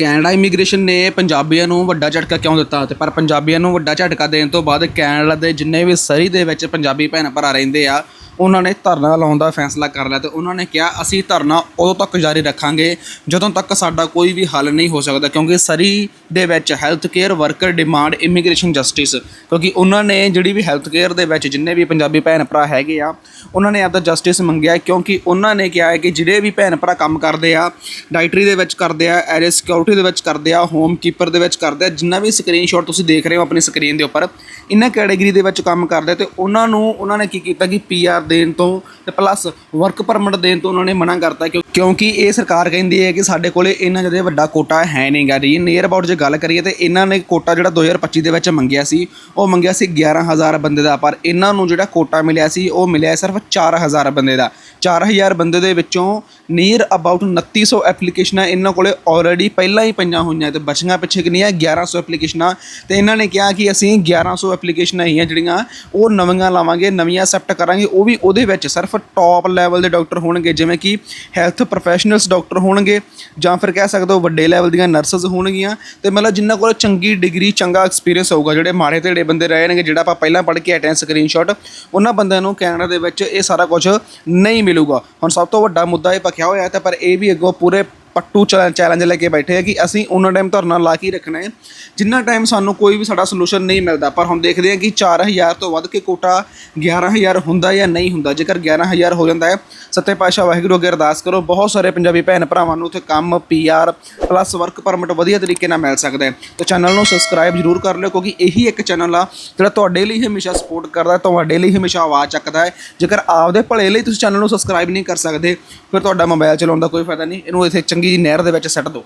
Canada immigration ਨੇ ਪੰਜਾਬੀਆਂ ਨੂੰ ਵੱਡਾ ਝਟਕਾ ਕਿਉਂ ਦਿੱਤਾ ਤੇ ਪਰ ਪੰਜਾਬੀਆਂ ਨੂੰ ਵੱਡਾ ਝਟਕਾ ਦੇਣ ਤੋਂ ਬਾਅਦ ਕੈਨੇਡਾ ਦੇ ਜਿੰਨੇ ਵੀ ਸਰੀ ਦੇ ਵਿੱਚ ਪੰਜਾਬੀ ਭੈਣ ਭਰਾ ਰਹਿੰਦੇ ਆ ਉਹਨਾਂ ਨੇ ਧਰਨਾ ਲਾਉਣ ਦਾ ਫੈਸਲਾ ਕਰ ਲਿਆ ਤੇ ਉਹਨਾਂ ਨੇ ਕਿਹਾ, ਅਸੀਂ ਧਰਨਾ ਉਦੋਂ ਤੱਕ ਜਾਰੀ ਰੱਖਾਂਗੇ ਜਦੋਂ ਤੱਕ ਸਾਡਾ ਕੋਈ ਵੀ ਹੱਲ ਨਹੀਂ ਹੋ ਸਕਦਾ, ਕਿਉਂਕਿ ਸਰੀ ਦੇ ਵਿੱਚ health care worker demand immigration justice ਕਿਉਂਕਿ ਉਹਨਾਂ ਨੇ ਜਿਹੜੀ ਵੀ ਹੈਲਥ ਕੇਅਰ ਦੇ ਵਿੱਚ ਜਿੰਨੇ ਵੀ ਪੰਜਾਬੀ ਭੈਣ ਭਰਾ ਹੈਗੇ ਆ, ਉਹਨਾਂ ਨੇ ਆਪਦਾ ਜਸਟਿਸ ਮੰਗਿਆ ਕਿਉਂਕਿ ਉਹਨਾਂ ਨੇ ਕਿਹਾ ਹੈ ਕਿ ਜਿਹੜੇ ਵੀ ਭੈਣ ਭਰਾ ਕੰਮ ਕਰਦੇ ਆ ਡਾਇਟਰੀ ਦੇ ਵਿੱਚ ਕਰਦੇ ਆ ਐਰੇ ਸਿਕਿਉਰਿਟੀ ਦੇ ਵਿੱਚ ਕਰਦੇ ਆ ਹੋਮ ਕੀਪਰ ਦੇ ਵਿੱਚ ਕਰਦੇ ਆ, ਜਿੰਨਾ ਵੀ ਸਕਰੀਨਸ਼ਾਟ ਤੁਸੀਂ ਦੇਖ ਰਹੇ ਹੋ ਆਪਣੀ ਸਕਰੀਨ ਦੇ ਉੱਪਰ ਇਹਨਾਂ ਕੈਟਾਗਰੀ ਦੇ ਵਿੱਚ ਕੰਮ ਕਰਦੇ ਆ ਤੇ ਉਹਨਾਂ ਨੂੰ, ਉਹਨਾਂ ਨੇ ਕੀ ਕੀਤਾ ਕਿ ਪੀਆਰ ਦੇਣ ਤੋਂ ਤੇ ਪਲੱਸ ਵਰਕ ਪਰਮਿਟ ਦੇਣ ਤੋਂ ਉਹਨਾਂ ਨੇ ਮਨਾ ਕਰਤਾ ਕਿਉਂਕਿ ਕਿਉਂਕਿ ਇਹ ਸਰਕਾਰ ਕਹਿੰਦੀ ਹੈ ਕਿ ਸਾਡੇ ਕੋਲੇ ਇੰਨਾ ਜ਼ਿਆਦਾ ਵੱਡਾ ਕੋਟਾ ਹੈ ਨਹੀਂਗਾ ਜੀ ਨੀਅਰ ਅਬਾਊਟ ਜੇ ਗੱਲ ਕਰੀਏ ਤੇ ਇਹਨਾਂ ਨੇ ਕੋਟਾ ਜਿਹੜਾ 2025 ਦੇ ਵਿੱਚ ਮੰਗਿਆ ਸੀ, ਉਹ ਮੰਗਿਆ ਸੀ 11000 ਬੰਦੇ ਦਾ। ਪਰ ਇਹਨਾਂ ਨੂੰ ਜਿਹੜਾ ਕੋਟਾ ਮਿਲਿਆ ਸੀ, ਉਹ ਮਿਲਿਆ ਸਿਰਫ 4000 ਬੰਦੇ ਦਾ। 4000 ਬੰਦੇ ਦੇ ਵਿੱਚੋਂ ਨੀਅਰ ਅਬਾਊਟ 2900 ਐਪਲੀਕੇਸ਼ਨਾਂ ਇਹਨਾਂ ਕੋਲੇ ਆਲਰੇਡੀ ਪਹਿਲਾਂ ਹੀ ਪਈਆਂ ਹੋਈਆਂ ਤੇ ਬਚੀਆਂ ਪਿੱਛੇ ਕਿੰਨੀਆਂ? 1100 ਐਪਲੀਕੇਸ਼ਨਾਂ ਤੇ ਇਹਨਾਂ ਨੇ ਕਿਹਾ ਕਿ ਅਸੀਂ 1100 ਐਪਲੀਕੇਸ਼ਨਾਂ ਹੀ ਆ ਜਿਹੜੀਆਂ, ਉਹ ਨਵੀਆਂ ਲਾਵਾਂਗੇ, ਨਵੀਆਂ ਅਸੈਪਟ ਕਰਾਂਗੇ। ਉਹ ਵੀ ਉਹਦੇ ਵਿੱਚ ਸਿਰਫ ਟੌਪ ਲੈਵਲ ਦੇ ਡਾਕਟਰ ਹੋਣਗੇ, ਜਿਵੇਂ ਕਿ ਹੈਲਥ ਪ੍ਰੋਫੈਸ਼ਨਲਸ ਡਾਕਟਰ ਹੋਣਗੇ ਜਾਂ ਫਿਰ ਕਹਿ ਸਕਦੇ ਹੋ ਵੱਡੇ ਲੈਵਲ ਦੀਆਂ ਨਰਸਸ ਹੋਣਗੀਆਂ ਤੇ ਮਤਲਬ ਜਿਨ੍ਹਾਂ ਕੋਲ ਚੰਗੀ ਡਿਗਰੀ ਚੰਗਾ ਐਕਸਪੀਰੀਅੰਸ ਹੋਊਗਾ, ਜਿਹੜੇ ਮਾੜੇ ਧੇੜੇ ਬੰਦੇ ਰਹੇ ਨੇਗੇ, ਜਿਹੜਾ ਆਪਾਂ ਪਹਿਲਾਂ ਪੜ੍ਹ ਕੇ ਹਟੇ ਹਾਂ ਸਕਰੀਨਸ਼ਾਟ ਉਹਨਾਂ ਬੰਦਿਆਂ ਨੂੰ ਕੈਨੇਡਾ ਦੇ ਵਿੱਚ ਇਹ ਸਾਰਾ ਕੁਝ ਨਹੀਂ ਮਿਲੂਗਾ। ਹੁਣ ਸਭ ਤੋਂ ਵੱਡਾ ਮੁੱਦਾ ਇਹ ਪੱਕਿਆ ਹੋਇਆ ਤਾਂ ਪਰ ਇਹ ਵੀ ਅੱਗੋਂ ਪੂਰੇ ਪੱਟੂ ਚੈਲੰਜ ਲੈ ਕੇ ਬੈਠੇ ਆ ਕਿ ਅਸੀਂ ਉਹਨਾਂ ਟਾਈਮ ਧਰਨਾ ਲਾ ਕੇ ਰੱਖਣਾ ਹੈ। ਜਿੰਨਾ ਟਾਈਮ ਸਾਨੂੰ ਕੋਈ ਵੀ ਸਾਡਾ ਸੋਲੂਸ਼ਨ ਨਹੀਂ ਮਿਲਦਾ, ਪਰ ਹੁਣ ਦੇਖਦੇ ਹਾਂ ਕਿ 4000 ਤੋਂ ਵੱਧ ਕੇ ਕੋਟਾ 11000 ਹੁੰਦਾ ਜਾਂ ਨਹੀਂ ਹੁੰਦਾ। ਜੇਕਰ 11000 ਹੋ ਜਾਂਦਾ ਹੈ, ਸੱਤੇ ਪਾਤਸ਼ਾਹ ਵਾਹਿਗੁਰੂ ਅੱਗੇ ਅਰਦਾਸ ਕਰੋ, ਬਹੁਤ ਸਾਰੇ ਪੰਜਾਬੀ ਭੈਣ ਭਰਾਵਾਂ ਨੂੰ ਉੱਥੇ ਕੰਮ ਪੀਆਰ ਪਲੱਸ ਵਰਕ ਪਰਮਿਟ ਵਧੀਆ ਤਰੀਕੇ ਨਾਲ ਮਿਲ ਸਕਦਾ ਹੈ। ਤਾਂ ਚੈਨਲ ਨੂੰ ਸਬਸਕ੍ਰਾਈਬ ਜ਼ਰੂਰ ਕਰ ਲਿਓ, ਕਿਉਂਕਿ ਇਹੀ ਇੱਕ ਚੈਨਲ ਆ ਜਿਹੜਾ ਤੁਹਾਡੇ ਲਈ ਹਮੇਸ਼ਾ ਸਪੋਰਟ ਕਰਦਾ ਤੁਹਾਡੇ ਲਈ ਹਮੇਸ਼ਾ ਆਵਾਜ਼ ਚੱਕਦਾ ਹੈ। ਜੇਕਰ ਆਪਦੇ ਭਲੇ ਲਈ ਤੁਸੀਂ ਚੈਨਲ ਨੂੰ ਸਬਸਕ੍ਰਾਈਬ ਨਹੀਂ ਕਰ ਸਕਦੇ, ਫਿਰ ਤੁਹਾਡਾ ਮੋਬਾਈਲ ਚਲਾਉਣ ਦਾ ਕੋਈ ਫਾਇਦਾ ਨਹੀਂ। ਇਹਨੂੰ ਇੱਥੇ ਚੰਗੀ ਜਿਹੀ ਨਹਿਰ ਦੇ ਵਿੱਚ ਸੱਟ ਦਿਓ